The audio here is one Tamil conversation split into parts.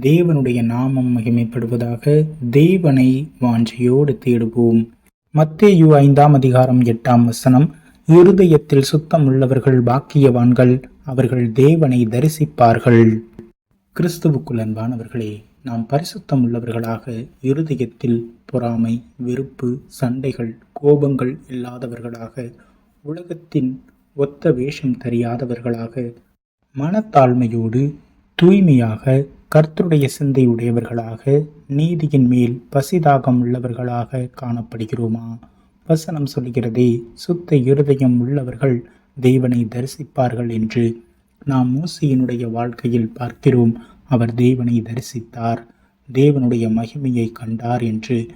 தேவனுடைய நாமம் மகிமைப்படுவதாக தேவனை வாஞ்சையோடு தேடுவோம். மத்தேயு ஐந்தாம் அதிகாரம் எட்டாம் வசனம் இருதயத்தில் சுத்தம் உள்ளவர்கள் பாக்கியவான்கள் அவர்கள் தேவனை தரிசிப்பார்கள். கிறிஸ்துவுக்குள் அன்பானவர்களே நாம் பரிசுத்தம் உள்ளவர்களாக இருதயத்தில் பொறாமை வெறுப்பு சண்டைகள் கோபங்கள் இல்லாதவர்களாக உலகத்தின் ஒத்த வேஷம் தெரியாதவர்களாக மனத்தாழ்மையோடு தூய்மையாக கர்த்தருடைய சிந்தை உடையவர்களாக நீதியின் மேல் பசிதாகம் உள்ளவர்களாக காணப்படுகிறோமா? வசனம் சொல்கிறதே சுத்த இருதயம் உள்ளவர்கள் தேவனை தரிசிப்பார்கள் என்று நாம் மூசியினுடைய வாழ்க்கையில் பார்க்கிறோம். அவர் தேவனை தரிசித்தார். தேவனுடைய மகிமையை கண்டார் என்று.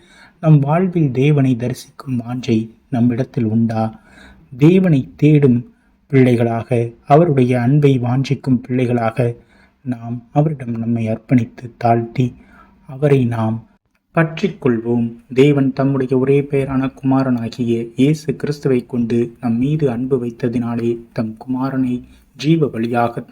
நம் வாழ்வில் தேவனை தரிசிக்கும் வாஞ்சை நம்மிடத்தில் உண்டா? தேவனை தேடும் பிள்ளைகளாக அவருடைய அன்பை வாஞ்சிக்கும் பிள்ளைகளாக நாம் அவரிடம் நம்மை அர்ப்பணித்து தாழ்த்தி அவரை நாம் பற்றி கொள்வோம் தேவன் தம்முடைய ஒரே பெயரான குமாரனாகிய இயேசு கிறிஸ்துவை கொண்டு நம் மீது அன்பு வைத்ததினாலே தம் குமாரனை ஜீவ வழியாக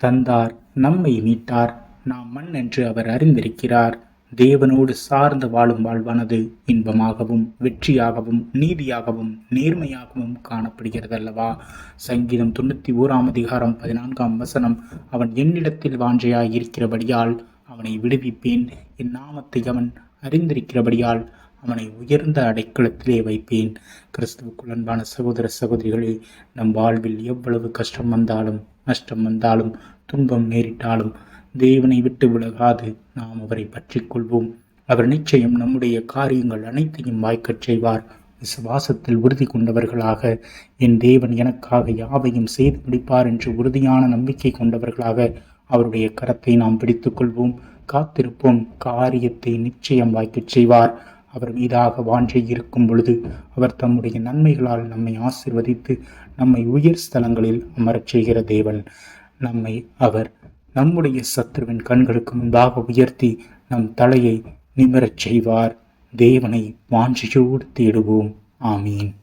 தந்தார் நம்மை மீட்டார். நாம் மண் என்று அவர் அறிந்திருக்கிறார். தேவனோடு சார்ந்து வாழும் வாழ்வானது இன்பமாகவும் வெற்றியாகவும் நீதியாகவும் நேர்மையாகவும் காணப்படுகிறதல்லவா? சங்கீதம் தொண்ணூற்றி ஓராம் அதிகாரம் பதினான்காம் வசனம் அவன் என்னிடத்தில் வாஞ்சையாய் இருக்கிறபடியால் அவனை விடுவிப்பேன். என் நாமத்தை அவன் அறிந்திருக்கிறபடியால் அவனை உயர்ந்த அடைக்கலத்திலே வைப்பேன். கிறிஸ்துவுக்குள் அன்பான சகோதர சகோதரிகளே நம் வாழ்வில் எவ்வளவு கஷ்டம் வந்தாலும் நஷ்டம் வந்தாலும் துன்பம் நேரிட்டாலும் தேவனை விட்டு விலகாது. நாம் அவரை பற்றி கொள்வோம். அவர் நிச்சயம் நம்முடைய காரியங்கள் அனைத்தையும் வாய்க்கச் செய்வார். விசுவாசத்தில் உறுதி கொண்டவர்களாக என் தேவன் எனக்காக யாவையும் செய்து முடிப்பார் என்று உறுதியான நம்பிக்கை கொண்டவர்களாக அவருடைய கரத்தை நாம் பிடித்துக்கொள்வோம் காத்திருப்போம். காரியத்தை நிச்சயம் வாய்க்கச் செய்வார். அவர் மீதாக வாஞ்சை இருக்கும் பொழுது அவர் தம்முடைய நன்மைகளால் நம்மை ஆசிர்வதித்து நம்மை உயர் ஸ்தலங்களில் அமரச் செய்கிற தேவன். நம்மை அவர் நம்முடைய சத்ருவின் கண்களுக்கு முன்பாக உயர்த்தி நம் தலையை நிமிரச் செய்வார். தேவனை வாஞ்சியோடு தேடுவோம். ஆமீன்.